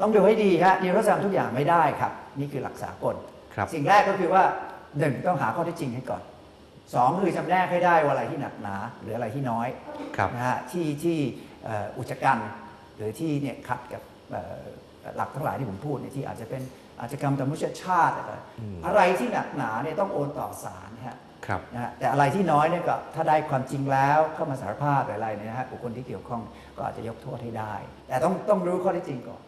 ต้องดูให้ดีฮะนิรโทษกรรมทุกอย่างไม่ได้ครับ นี่คือหลักสากล ครับ สิ่งแรกก็คือว่าหนึ่งต้องหาข้อเท็จจริงให้ก่อนสองคือจำแนกให้ได้ว่าอะไรที่หนักหนา หรืออะไรที่น้อยครับ นะฮะที่ที่เอ่ออุจจกรรมหรือที่เนี่ยขัดกับเอ่อหลักทั้งหลายที่ผมพูดเนี่ยที่อาจจะเป็นอาชญากรรมทางมนุษยชาติอะไรอืม อะไรที่หนักหนาเนี่ยต้องโอนต่อศาลนะฮะ ครับ นะฮะแต่อะไรที่น้อยเนี่ยก็ถ้าได้ความจริงแล้วเข้ามาสารภาพหรืออะไรเนี่ยนะฮะบุคคลที่เกี่ยวข้องก็อาจจะยกโทษให้ได้ แต่ต้องต้องรู้ข้อเท็จจริงก่อนอืม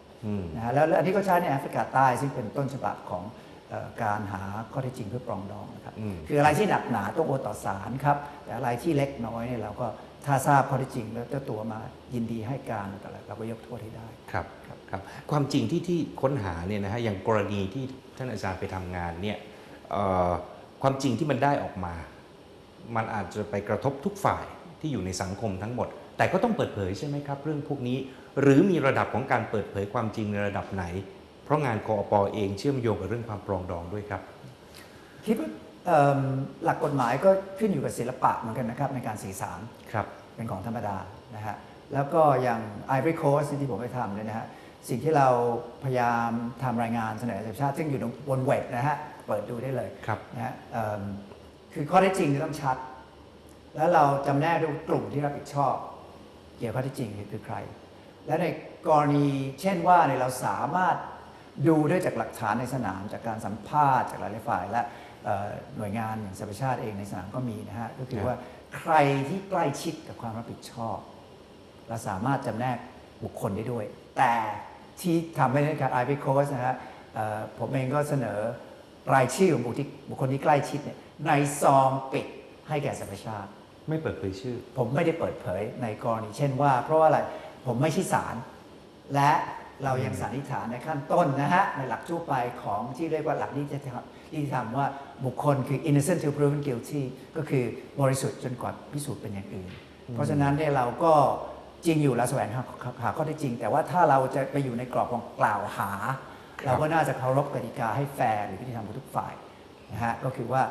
นะฮะแล้วแล้วอันนี้ก็ใช้ในแอฟริกาใต้ซึ่งเป็นต้นฉบับของเอ่อการหาข้อเท็จจริงเพื่อปรองดองนะครับอืมคืออะไรที่หนักหนาต้องโอนต่อศาลครับแต่อะไรที่เล็กน้อยเนี่ยเราก็ถ้าทราบข้อเท็จจริง แล้วเจ้าตัวมายินดีให้การอะไรเราก็ยกโทษให้ได้ครับครับความจริงที่ที่ค้นหาเนี่ยนะฮะอย่างกรณีที่ท่านอาจารย์ไปทำงานเนี่ยเอ่อความจริงที่มันได้ออกมา มันอาจจะไปกระทบทุกฝ่ายที่อยู่ในสังคมทั้งหมด แต่ก็ต้องเปิดเผยใช่ไหมครับ เรื่องพวกนี้ หรือมีระดับของการเปิดเผยความจริงในระดับไหน เพราะงานกอปเองเชื่อมโยงกับเรื่องความปรองดองด้วยครับ คิดว่าเอิ่มหลักกฎหมายก็ขึ้นอยู่กับศิลปะเหมือนกันนะครับในการสื่อสารครับเป็นของธรรมดานะฮะแล้วก็อย่าง Ivory Coast ที่ผมไปทำเนี่ยนะฮะสิ่งที่เราพยายามทำรายงานเสนอต่างชาติซึ่งอยู่บนเว็บนะฮะเปิดดูได้เลยครับนะฮะเอิ่มคือข้อเท็จจริงจะต้องชัด แล้วเราจำแนกดูกลุ่มที่รับผิดชอบ เกี่ยวกับข้อท็จจริงคือใคร และในกรณีเช่นว่าเนี่ยเราสามารถดูได้จากหลักฐานในสนามจากการสัมภาษณ์จากหลายฝ่ายและหน่วยงานอย่างสหประชาชาติเองในสนามก็มีนะฮะก็คือว่าใครที่ใกล้ชิดกับความรับผิดชอบ เราสามารถจำแนกบุคคลได้ด้วย แต่ที่ทำให้ในการไอพีโคสนะฮะผมเองก็เสนอรายชื่อของบุคคลที่บุคคลที่ใกล้ชิดเนี่ยในซองปิดให้แก่สหประชาชาติ ไม่เปิดเผยชื่อ ผมไม่ได้เปิดเผยในกรณีเช่นว่า เพราะว่าอะไรผมไม่ใช่ศาลและเรายังสันนิษฐานในขั้นต้นนะฮะ ในหลักทั่วไปของที่เรียกว่าหลักนิติธรรมนิติธรรมว่าบุคคลคือ innocent till proven guilty ก็คือบริสุทธิ์จนกว่าพิสูจน์เป็นอย่างอื่น เพราะฉะนั้นเนี่ยเราก็จริงอยู่แล้วแสวงหาหาข้อเท็จจริง แต่ว่าถ้าเราจะไปอยู่ในกรอบของกล่าวหารเราก็น่าจะเคารพกติกาให้แฟร์หรือยุติธรรมกับทุกฝ่ายนะฮะก็คือว่า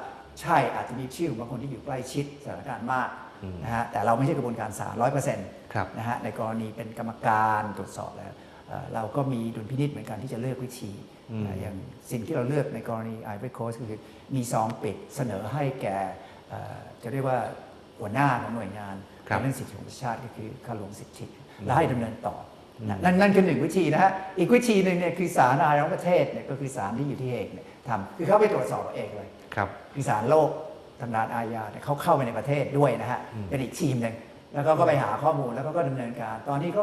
ใช่อาจจะมีชื่อบางคนที่อยู่ใกล้ชิดสถานการณ์มากอืมนะฮะแต่เราไม่ใช่กระบวนการศาลร้อยเปอร์เซ็นต์ครับนะฮะในกรณีเป็นกรรมการตรวจสอบแล้วเอ่อเราก็มีดุลพินิษเหมือนกันที่จะเลือกวิธีอืมนะอย่างสิ่งที่เราเลือกในกรณีไอ v ว r y Coast ก็คือมีซองปิดเสนอให้แก่เอ่อจะเรียกว่าหัวหน้าของหน่วยงานครับในเรื่องสิทธิของประชาชาติก็คือข้าหลวงสิทธิอืมและให้ดำเนินต่ออมนะนั่นนั่นคือหนึ่งวิธีนะฮะอีกวิธีหนึ่งเนี่ยคือศาลอาญาของประเทศเนี่ยก็คือศาลที่อยู่ที่เฮกเนี่ยทำคือเข้าไปตรวจสอบเองเลย ครับคือศาลโลกทำงานอาญาเนี่ยเขาเข้าไปในประเทศด้วยนะฮะอืมเป็นอีกทีมหนึ่งแล้วก็ก็ไปหาข้อมูลแล้วก็ก็ดำเนินการ ตอนนี้ก็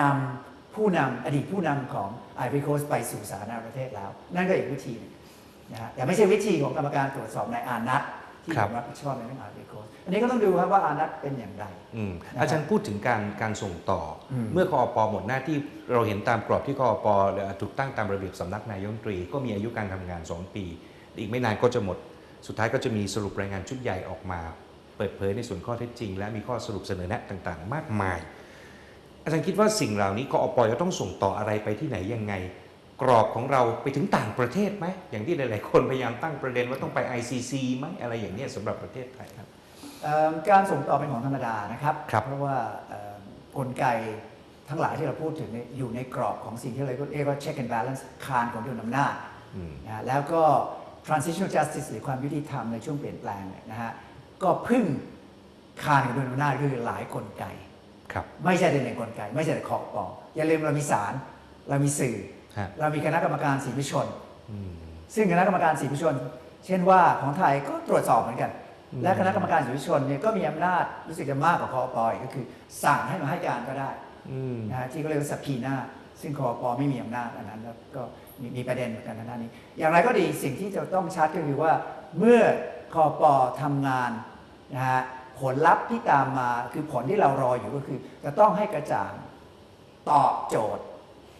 นำผู้นำอดีตผู้นำของไอ v ว r y Coast ไปสู่สาธารณประเทศแล้ว นั่นก็อีกวิธีหนึงนะฮะแต่ไม่ใช่วิธีของกรรมการตรวจสอบในอานัตที่ครัผบมรับผิดชอบในเรื่องไอ v ว r y Coast อันนี้ก็ต้องดูครับว่าอานัตเป็นอย่างไรอืมนะครับอาจารย์พูดถึงการการส่งต่ออมเมื่อคอปหมดหน้าที่เราเห็นตามกรอบที่คอปถูกตั้งตามระเบียบสำนักนายกรัฐมนตรี ก็มีอายุการทำงาน 2 ปี อีกไม่นานก็จะหมด สุดท้ายก็จะมีสรุปรายงานชุดใหญ่ออกมา เปิดเผยในส่วนข้อเท็จจริง และมีข้อสรุปเสนอแนะต่างๆ มากมาย อาจารย์คิดว่าสิ่งเหล่านี้กอปจะต้องส่งต่ออะไรไปที่ไหนยังไง กรอบของเราไปถึงต่างประเทศไหมอย่างที่หลายๆคนพยายามตั้งประเด็นว่าต้องไป ICC ไหมอะไรอย่างเนี้ยสำหรับประเทศไทยครับเอิ่มการส่งต่อเป็นของธรรมดานะครับครับเพราะว่าเอิ่มกลไกทั้งหลายที่เราพูดถึงเนี่ยอยู่ในกรอบของสิ่งที่เราเรียกว่า check and balance คานของดุลอำนาจอืมนะฮะแล้วก็ transitional justice หรือความยุติธรรมในช่วงเปลี่ยนแปลงเนี่ยนะฮะก็พึ่งคานของดุลอำนาจคือหลายกลไกครับไม่ใช่แต่หนึ่งกลไก ไม่ใช่แต่ขอบปออย่าลืมเรามีศาลเรามีสื่อฮะเรามีคณะกรรมการสีพิชนอืมซึ่งคณะกรรมการสีพิชน เช่นว่าของไทยก็ตรวจสอบเหมือนกันอืมและคณะกรรมการสีพิชนเนี่ยก็มีอำนาจรู้สึกจะมากกว่าคอปอยก็คือสั่งให้มาให้การก็ได้อืมนะฮะที่เขาเรียกว่าสัพพีหน้า ซึ่งคอปอไม่มีอำนาจอันนั้นแล้วก็มีมีประเด็นเหมือนกันทางด้านนี้ อย่างไรก็ดีสิ่งที่จะต้องชัดก็คือว่า เมื่อคอปอทำงานนะฮะผลลัพธ์ที่ตามมาคือผลที่เรารออยู่ก็คือ จะต้องให้กระจ่างตอบโจทย์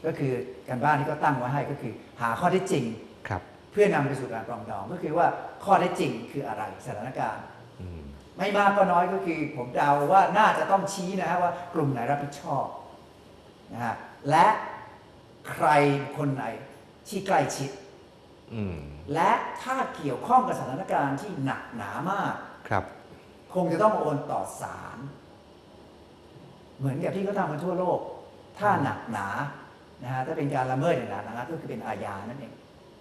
ก็คือการบ้านที่เขาตั้งไว้ให้ก็คือ หาข้อเท็จจริงครับ เพื่อนำไปสู่การปรองดองก็คือว่าข้อเท็จจริงคืออะไรสถานการณ์อืมไม่มากก็น้อยก็คือ ผมเดาว่าน่าจะต้องชี้นะฮะว่ากลุ่มไหนรับผิดชอบนะฮะ และใครคนไหนที่ใกล้ชิดอืมและถ้าเกี่ยวข้องกับสถานการณ์ที่หนักหนามาก ครับ คงจะต้องโอนต่อศาลเหมือนกับที่เขาทำกันทั่วโลก ถ้าหนักหนานะฮะถ้าเป็นการละเมิดอย่างนั้นนะครับก็คือเป็นอาญานั่นเอง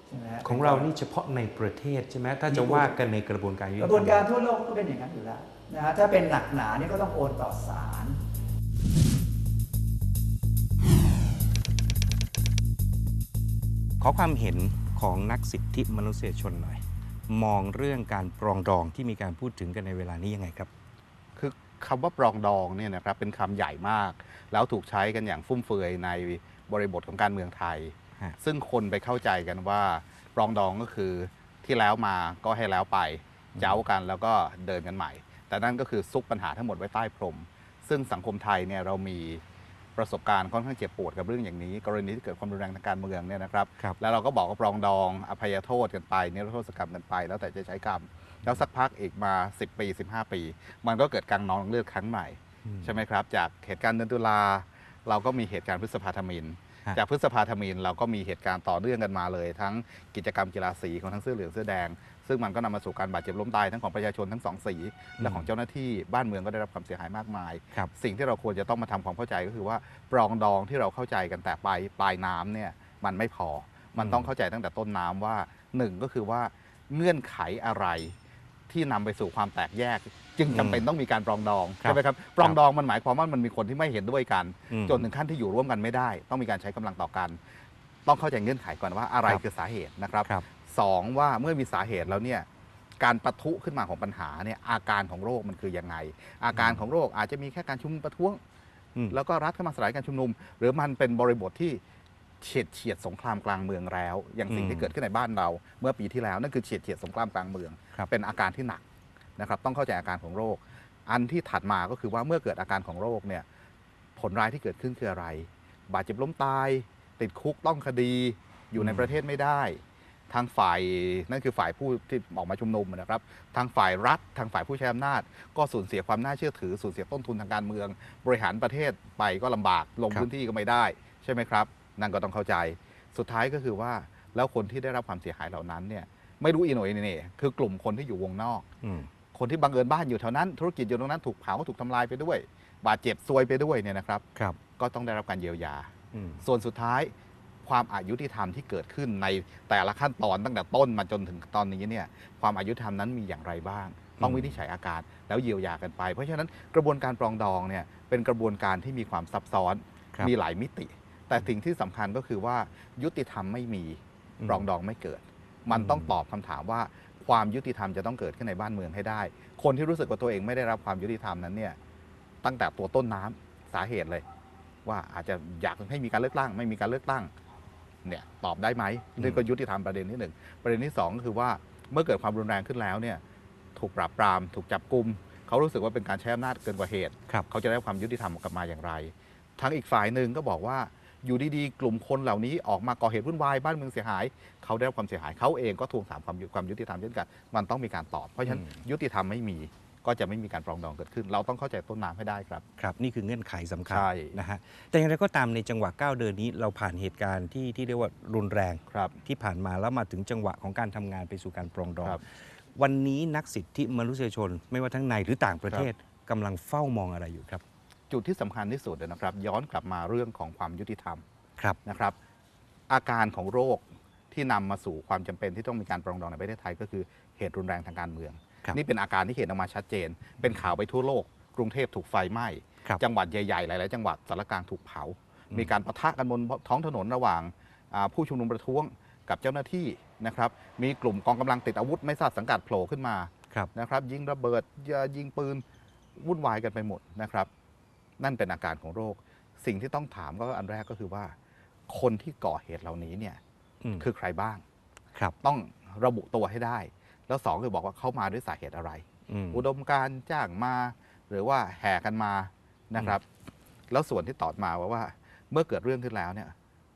ใช่ไหมฮะของเรานี่เฉพาะในประเทศใช่ไหมถ้าจะว่ากันในกระบวนการยุติกธรรมระบวนการทั่วโลกก็เป็นอย่างนั้นอยู่แล้วนะฮะถ้าเป็นหนักหนาเนี่ยก็ต้องโอนต่อศาล ขอความเห็นของนักสิทธิมนุษยชนหน่อย มองเรื่องการปรองดองที่มีการพูดถึงกันในเวลานี้ยังไงครับ คือคำว่าปรองดองเนี่ยนะครับเป็นคำใหญ่มาก แล้วถูกใช้กันอย่างฟุ่มเฟือยในบริบทของการเมืองไทยฮะซึ่งคนไปเข้าใจกันว่า ปรองดองก็คือที่แล้วมาก็ให้แล้วไป เจ้ากันแล้วก็เดินกันใหม่ แต่นั่นก็คือซุกปัญหาทั้งหมดไว้ใต้พรม ซึ่งสังคมไทยเนี่ยเรามี ประสบการณ์ค่อนข้างเจ็บปวดกับเรื่องอย่างนี้ กรณีที่เกิดความรุนแรงทางการเมืองเนี่ยนะครับครับแล้วเราก็บอกว่าปรองดองอภัยโทษกันไปนิรโทษกรรมกันไป แล้วแต่จะใช้กรรม แล้วสักพักอีกมา 10 ปี 15 ปี มันก็เกิดการนองเลือดครั้งใหม่ ใช่ไหมครับ จากเหตุการณ์เดือนตุลาเราก็มีเหตุการณ์พฤษภาธมินฮะจากพฤษภาธมินเราก็มีเหตุการณ์ต่อเนื่องกันมาเลย ทั้งกิจกรรมกีฬาสีของทั้งเสื้อเหลืองเสื้อแดง ซึ่งมันก็นำมาสู่การบาดเจ็บล้มตายทั้งของประชาชนทั้งสองสีและของเจ้าหน้าที่บ้านเมืองก็ได้รับความเสียหายมากมายครับสิ่งที่เราควรจะต้องมาทำความเข้าใจก็คือว่าปรองดองที่เราเข้าใจกันแต่ปลายปลายน้ำเนี่ยมันไม่พอ มันต้องเข้าใจตั้งแต่ต้นน้ำว่าหนึ่งก็คือว่าเงื่อนไขอะไรที่นำไปสู่ความแตกแยก จึงจำเป็นต้องมีการปรองดองครับใช่ไหมครับปรองดองมันหมายความว่ามันมีคนที่ไม่เห็นด้วยกันอืมจนถึงขั้นที่อยู่ร่วมกันไม่ได้ ต้องมีการใช้กำลังต่อกัน ต้องเข้าใจเงื่อนไขก่อนว่าอะไรครับคือสาเหตุนะครับ ครับสองว่าเมื่อมีสาเหตุแล้วเนี่ยการปะทุขึ้นมาของปัญหาเนี่ยอาการของโรคมันคือยังไง อาการของโรคอาจจะมีแค่การชุมนุมประท้วงอืมแล้วก็รัฐเข้ามาสลายการชุมนุม หรือมันเป็นบริบทที่เฉียดเฉียดสงครามกลางเมืองแล้ว อย่างสิ่งอืมที่เกิดขึ้นในบ้านเรา เมื่อปีที่แล้วนั่นคือเฉียดเฉียดสงครามกลางเมืองครับเป็นอาการที่หนักนะครับต้องเข้าใจอาการของโรค อันที่ถัดมาก็คือว่าเมื่อเกิดอาการของโรคเนี่ยผลร้ายที่เกิดขึ้นคืออะไร บาดเจ็บล้มตาย ติดคุกต้องคดีอยู่ในอืมประเทศไม่ได้ ทางฝ่ายนั่นคือฝ่ายผู้ที่ออกมาชุมนุมนะครับ ทางฝ่ายรัฐ ทางฝ่ายผู้ใช้อำนาจ ก็สูญเสียความน่าเชื่อถือสูญเสียต้นทุนทางการเมือง บริหารประเทศไปก็ลำบากลงครับพื้นที่ก็ไม่ได้ ใช่ไหมครับ นั่นก็ต้องเข้าใจ สุดท้ายก็คือว่าแล้วคนที่ได้รับความเสียหายเหล่านั้นเนี่ยไม่รู้อีโหน่อยนี่คือกลุ่มคนที่อยู่วงนอกอืมคนที่บังเอิญบ้านอยู่แถวนั้น ธุรกิจอยู่ตรงนั้นถูกเผาถูกทำลายไปด้วย บาดเจ็บซวยไปด้วยเนี่ยนะครับครับก็ต้องได้รับการเยียวยาอืมส่วนสุดท้าย ความอายุติธรรมที่เกิดขึ้นในแต่ละขั้นตอนตั้งแต่ต้นมาจนถึงตอนนี้เนี่ยความอายุธรรมนั้นมีอย่างไรบ้าง ต้องอืมวินิจฉัยอาการแล้วเยียวยากันไป เพราะฉะนั้นกระบวนการปรองดองเนี่ยเป็นกระบวนการที่มีความซับซ้อนครับมีหลายมิติ แต่สิ่งที่สำคัญก็คือว่ายุติธรรมไม่มีอืมปรองดองไม่เกิด มันอืมต้องตอบคำถามว่าความยุติธรรมจะต้องเกิดขึ้นในบ้านเมืองให้ได้ คนที่รู้สึกว่าตัวเองไม่ได้รับความยุติธรรมนั้นเนี่ยตั้งแต่ตัวต้นน้ำสาเหตุเลย ว่าอาจจะอยากให้มีการเลือกตั้ง ไม่มีการเลือกตั้ง เนี่ยตอบได้ไหมนี่ก็ยุติธรรมประเด็นที่หนึ่งประเด็นที่สองก็คือว่าเมื่อเกิดความรุนแรงขึ้นแล้วเนี่ยถูกปราบปรามถูกจับกุมเขารู้สึกว่าเป็นการใช้อำนาจเกินกว่าเหตุครับเขาจะได้ความยุติธรรมกลับมาอย่างไร ทั้งอีกฝ่ายหนึ่งก็บอกว่าอยู่ดีๆ กลุ่มคนเหล่านี้ออกมาก่อเหตุวุ่นวายบ้านเมืองเสียหาย เขาได้รับความเสียหายเขาเองก็ทวงถามความยุความยุติธรรมเช่นกัน มันต้องมีการตอบ เพราะฉะนั้นอืมยุติธรรมไม่มี ก็จะไม่มีการปรองดองเกิดขึ้น เราต้องเข้าใจต้นน้ำให้ได้ครับ ครับ นี่คือเงื่อนไขสำคัญใช่ นะฮะแต่อย่างไรก็ตามในจังหวะก้าวเดินนี้เราผ่านเหตุการณ์ที่ที่เรียกว่ารุนแรงครับ ที่ผ่านมาแล้วมาถึงจังหวะของการทำงานไปสู่การปรองดอง ครับ วันนี้นักสิทธิมนุษยชน ไม่ว่าทั้งในหรือต่างประเทศกำลังเฝ้ามองอะไรอยู่ครับ จุดที่สำคัญที่สุดนะครับ ย้อนกลับมาเรื่องของความยุติธรรม ครับ นะครับอาการของโรคที่นำมาสู่ความจำเป็นที่ต้องมีการปรองดองในประเทศไทยก็คือเหตุรุนแรงทางการเมืองครับ นี่เป็นอาการที่เห็นออกมาชัดเจน เป็นข่าวไปทั่วโลก กรุงเทพถูกไฟไหม้ครับจังหวัดใหญ่ๆหลายๆจังหวัดสารกลางถูกเผาอืมมีการประทะกันบนท้องถนนระหว่างอ่าผู้ชุมนุมประท้วงกับเจ้าหน้าที่นะครับ มีกลุ่มกองกำลังติดอาวุธไม่ทราบสังกัดโผล่ขึ้นมาครับนะครับ ยิงระเบิดยิงปืนวุ่นวายกันไปหมดนะครับ นั่นเป็นอาการของโรค สิ่งที่ต้องถามก็อันแรกก็คือว่า คนที่ก่อเหตุเหล่านี้เนี่ยอืมคือใครบ้างครับต้องระบุตัวให้ได้ แล้วสองคือบอกว่าเขามาด้วยสาเหตุอะไรอืมอุดมการณ์จ้างมา หรือว่าแห่กันมานะครับ แล้วส่วนที่ตอบมาว่าว่า เมื่อเกิดเรื่องขึ้นแล้วเนี่ย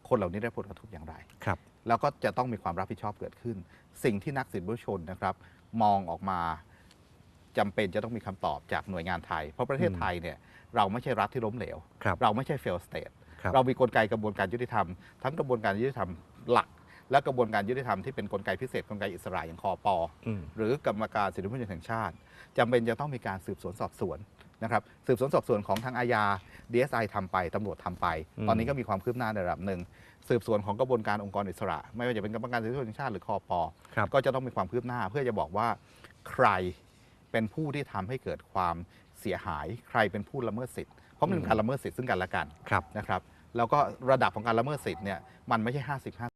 คนเหล่านี้ได้ผลกระทบอย่างไรครับ แล้วก็จะต้องมีความรับผิดชอบเกิดขึ้น สิ่งที่นักสิทธิมนุษยชนนะครับ มองออกมาจำเป็นจะต้องมีคำตอบจากหน่วยงานไทย เพราะประเทศอืมไทยเนี่ยเราไม่ใช่รัฐที่ล้มเหลวครับเราไม่ใช่ fail state ครับเรามีกลไกกระบวนการยุติธรรม ทั้งกระบวนการยุติธรรมหลัก และกระบวนการยุติธรรมที่เป็นกลไกพิเศษกลไกอิสระอย่างคอปออืมหรือกรรมการสิทธิมนุษยชนแห่งชาติจำเป็นจะต้องมีการสืบสวนสอบสวนนะครับสืบสวนสอบสวนของทางอาญา DSI ทำไปตำรวจทำไปอืมตอนนี้ก็มีความคืบหน้าในระดับหนึ่งสืบสวนของกระบวนการองค์กรอิสระ ไม่ว่าจะเป็นกรรมการสิทธิมนุษยชาติหรือคอปอครับก็จะต้องมีความคืบหน้า เพื่อจะบอกว่าใครเป็นผู้ที่ทำให้เกิดความเสียหาย ใครเป็นผู้ละเมิดสิทธิ์เพราะมันเป็นการละเมิดสิทธิ์ซึ่งกันและกันครับนะครับแล้วก็ระดับของการละเมิดสิทธิ์เนี่ยมันไม่ใช่ 50